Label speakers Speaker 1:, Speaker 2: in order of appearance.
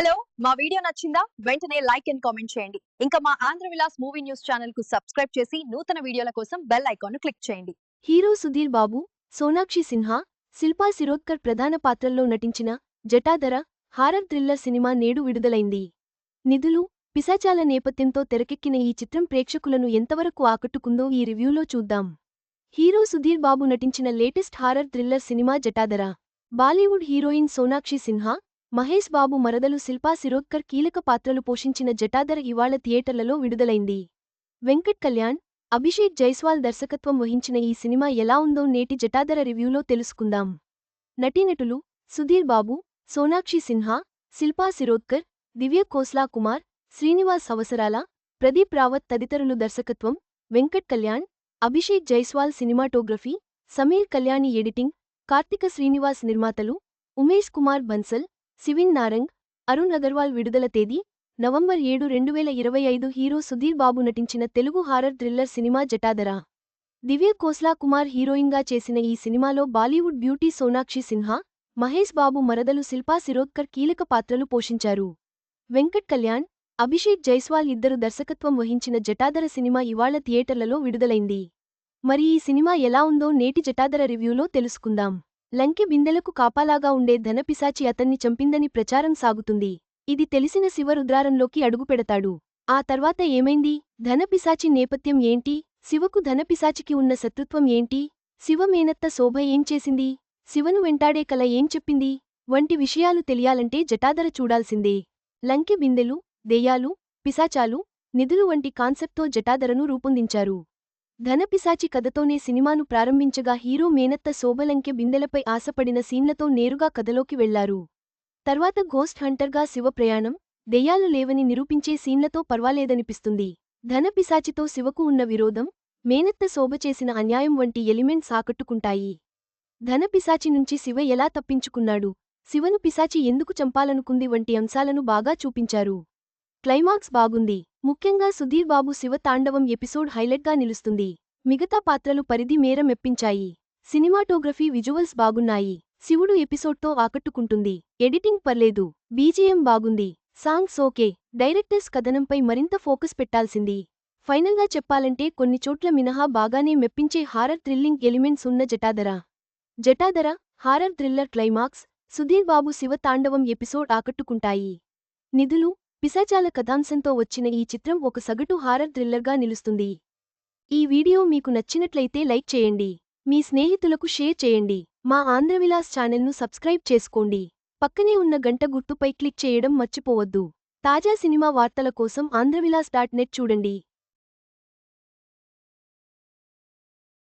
Speaker 1: Hello మా video నచ్చిందా? వెంటనే లైక్ అండ్ కామెంట్ చేయండి. ఇంకా మా ఆంధ్ర విలాస్ మూవీ న్యూస్ ఛానల్కు సబ్స్క్రైబ్ చేసి నూతన వీడియోల కోసం బెల్ ఐకాన్ క్లిక్ చేయండి.
Speaker 2: హీరో సుధీర్ బాబు సోనాక్షి సిన్హా శిల్పా శిరోద్కర్ ప్రధాన పాత్రల్లో నటించిన జటాధర హారర్ థ్రిల్లర్ సినిమా నేడు విడుదలైంది. నిధులు పిశాచాల నేపథ్యంతో తెరకెక్కిన ఈ చిత్రం ప్రేక్షకులను ఎంతవరకు ఆకట్టుకుందో ఈ రివ్యూలో చూద్దాం. హీరో సుధీర్ బాబు నటించిన latest horror thriller cinema Jatadhara. Bollywood heroine Sonakshi Sinha Mahesh Babu మరదలు శిల్పా శిరోద్కర్ కీలక పాత్రలు పోషించిన జటాధర ఇవాళ థియేటర్లలో విడుదలైంది. వెంకట్ కళ్యాణ్ అభిషేక్ జైస్వాల్ దర్శకత్వం వహించిన ఈ సినిమా ఎలా ఉందో నేటి జటాధర రివ్యూలో తెలుసుకుందాం. నటీనటులు సుధీర్ బాబు సోనాక్షి సిన్హా శిల్పా శిరోద్కర్ దివ్య కోస్లా కుమార్ శ్రీనివాస్ అవసరాల ప్రదీప్ రావత్ తదితరులు దర్శకత్వం వెంకట్ కళ్యాణ్ అభిషేక్ జైస్వాల్ సినిమాటోగ్రఫీ సమీర్ కళ్యాణి ఎడిటింగ్ కార్తిక శ్రీనివాస్ నిర్మాతలు ఉమేష్ కుమార్ బన్సల్ సివిన్ నారంగ్ అరుణ్ అగర్వాల్ విడుదల తేదీ నవంబర్ ఏడు రెండు వేల ఇరవై ఐదు హీరో సుధీర్ బాబు నటించిన Telugu horror thriller cinema Jatadhara Divya Khosla Kumar హీరోయిన్గా చేసిన ఈ సినిమాలో బాలీవుడ్ బ్యూటీ సోనాక్షి సిన్హా మహేష్ బాబు మరదలు శిల్పా శిరోద్కర్ కీలక పాత్రలు పోషించారు. వెంకట్ కళ్యాణ్ అభిషేక్ జైస్వాల్ ఇద్దరు దర్శకత్వం వహించిన జటాదర సినిమా ఇవాళ థియేటర్లలో విడుదలైంది. మరి ఈ సినిమా ఎలా ఉందో నేటి జటాదర రివ్యూలో తెలుసుకుందాం. లంకె బిందెలకు కాపాలాగా ఉండే ధనపిశాచి అతన్ని చంపిందని ప్రచారం సాగుతుంది. ఇది తెలిసిన శివరుద్రారంలోకి అడుగుపెడతాడు. ఆ తర్వాత ఏమైంది? ధనపిశాచి నేపథ్యం ఏంటి? శివకు ధనపిశాచికి ఉన్న శత్రుత్వం ఏంటి? శివ మేనత్త శోభ ఏం చేసింది? శివను వెంటాడే కల ఏం చెప్పింది? వంటి విషయాలు తెలియాలంటే జటాదర చూడాల్సిందే. లంకె బిందెలు దెయ్యాలు పిశాచాలు నిధులు వంటి కాన్సెప్ట్తో జటాదరను రూపొందించారు. ధనపిశాచి కథతోనే సినిమాను ప్రారంభించగా హీరో మేనత్త శోభలంకె బిందెలపై ఆశపడిన సీన్లతో నేరుగా కథలోకి వెళ్ళారు. తర్వాత గోస్ట్ హంటర్గా శివ ప్రయాణం దెయ్యాలు లేవని నిరూపించే సీన్లతో పర్వాలేదనిపిస్తుంది. ధనపిశాచితో శివకు ఉన్న విరోధం మేనత్త శోభ చేసిన అన్యాయం వంటి ఎలిమెంట్స్ ఆకట్టుకుంటాయి. ధనపిశాచి నుంచి శివ ఎలా తప్పించుకున్నాడు శివను పిశాచి ఎందుకు చంపాలనుకుంది వంటి అంశాలను బాగా చూపించారు. క్లైమాక్స్ బాగుంది. ముఖ్యంగా సుధీర్ బాబు శివ తాండవం ఎపిసోడ్ హైలైట్గా నిలుస్తుంది. మిగతా పాత్రలు పరిధి మేర మెప్పించాయి. సినిమాటోగ్రఫీ విజువల్స్ బాగున్నాయి. శివుడు ఎపిసోడ్తో ఆకట్టుకుంటుంది. ఎడిటింగ్ పర్లేదు. బీజిఎం బాగుంది. Songs okay. డైరెక్టర్స్ కథనంపై మరింత ఫోకస్ పెట్టాల్సింది. ఫైనల్గా చెప్పాలంటే కొన్ని చోట్ల మినహా బాగానే మెప్పించే హారర్ థ్రిల్లింగ్ ఎలిమెంట్స్ ఉన్న Jatadhara Jatadhara horror thriller climax Sudheer Babu Shiva Tandavam episode ఆకట్టుకుంటాయి. నిధులు పిశాచాల కథాంశంతో వచ్చిన ఈ చిత్రం ఒక సగటు హారర్ థ్రిల్లర్గా నిలుస్తుంది. ఈ వీడియో మీకు నచ్చినట్లయితే లైక్ చేయండి. మీ స్నేహితులకు షేర్ చేయండి. మా ఆంధ్రవిలాస్ ఛానల్ను సబ్స్క్రైబ్ చేసుకోండి. పక్కనే ఉన్న గంట గుర్తుపై క్లిక్ చేయడం మర్చిపోవద్దు. తాజా సినిమా వార్తల కోసం ఆంధ్రవిలాస్ డాట్ నెట్ చూడండి.